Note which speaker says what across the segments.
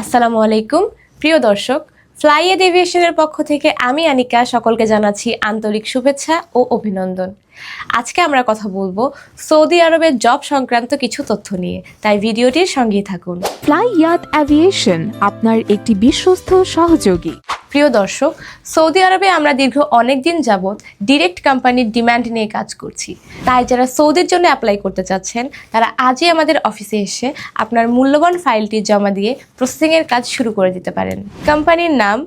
Speaker 1: আসসালামু আলাইকুম। প্রিয় দর্শক ফ্লাইয়েড এভিয়েশনের পক্ষ থেকে আমি আনিকা সকলকে জানাচ্ছি আন্তরিক শুভেচ্ছা ও অভিনন্দন। আজকে আমরা কথা বলব সৌদি আরবের জব সংক্রান্ত কিছু তথ্য নিয়ে। তাই ভিডিওটির সঙ্গেই থাকুন।
Speaker 2: ফ্লাই ইয়াত অ্যাভিয়েশন আপনার একটি বিশ্বস্ত সহযোগী।
Speaker 1: প্রিয় দর্শক, সৌদি আরবে আমরা দীর্ঘ অনেক দিন যাবৎ ডিরেক্ট কোম্পানির ডিমান্ড নিয়ে কাজ করছি। তাই যারা সৌদির জন্য অ্যাপ্লাই করতে চাচ্ছেন, তারা আজই আমাদের অফিসে এসে আপনার মূল্যবান ফাইলটি জমা দিয়ে প্রসেসিংয়ের কাজ শুরু করে দিতে পারেন। কোম্পানির নাম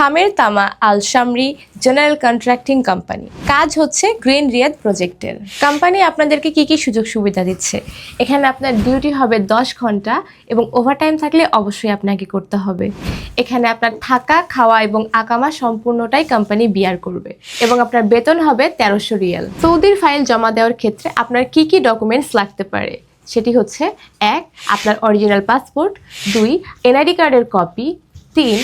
Speaker 1: থামের তামা Al Shamri general contracting company. কাজ হচ্ছে গ্রিন রিয়াদ প্রজেক্টের। কোম্পানি আপনাদেরকে কি কি সুযোগ সুবিধা দিচ্ছে? এখানে আপনার ডিউটি হবে দশ ঘণ্টা এবং ওভারটাইম থাকলে অবশ্যই আপনাকে করতে হবে। এখানে আপনার থাকা, খাওয়া এবং আকামা সম্পূর্ণটাই কোম্পানি বিয়ার করবে এবং আপনার বেতন হবে তেরোশো রিয়াল। সৌদির ফাইল জমা দেওয়ার ক্ষেত্রে আপনার কি কি ডকুমেন্টস লাগতে পারে? সেটি হচ্ছে, এক, আপনার অরিজিনাল পাসপোর্ট, দুই, এনআইডি কার্ডের কপি, তিন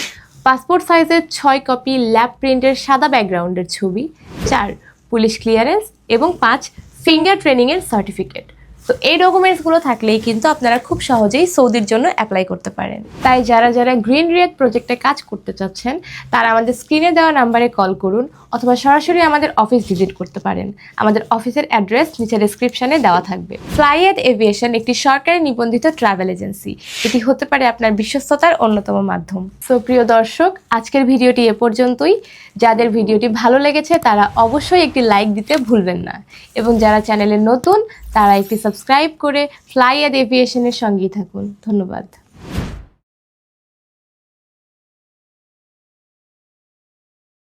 Speaker 1: পাসপোর্ট সাইজের ছয় কপি ল্যাব প্রিন্টের সাদা ব্যাকগ্রাউন্ডের ছবি, চার পুলিশ ক্লিয়ারেন্স এবং পাঁচ ফিঙ্গার ট্রেনিংয়ের সার্টিফিকেট। তো এই ডকুমেন্টসগুলো থাকলেই কিন্তু আপনারা খুব সহজেই সৌদির জন্য অ্যাপ্লাই করতে পারেন। তাই যারা যারা গ্রিন রিয়াদ প্রজেক্টে কাজ করতে চাচ্ছেন, তারা আমাদের স্ক্রিনে দেওয়া নাম্বারে কল করুন অথবা সরাসরি আমাদের অফিস ভিজিট করতে পারেন। আমাদের অফিসের অ্যাড্রেস নিচে ডেসক্রিপশনে দেওয়া থাকবে। ফ্লাইয়েড এভিয়েশন একটি সরকারি নিবন্ধিত ট্রাভেল এজেন্সি এটি হতে পারে আপনার বিশ্বস্ততার অন্যতম মাধ্যম। সো প্রিয় দর্শক, আজকের ভিডিওটি এ পর্যন্তই। যাদের ভিডিওটি ভালো লেগেছে, তারা অবশ্যই একটি লাইক দিতে ভুলবেন না। এবং যারা চ্যানেলে নতুন, তারা একটি সাবস্ক্রাইব করে ফ্লাইয়েড এভিয়েশনের সঙ্গেই থাকুন। ধন্যবাদ।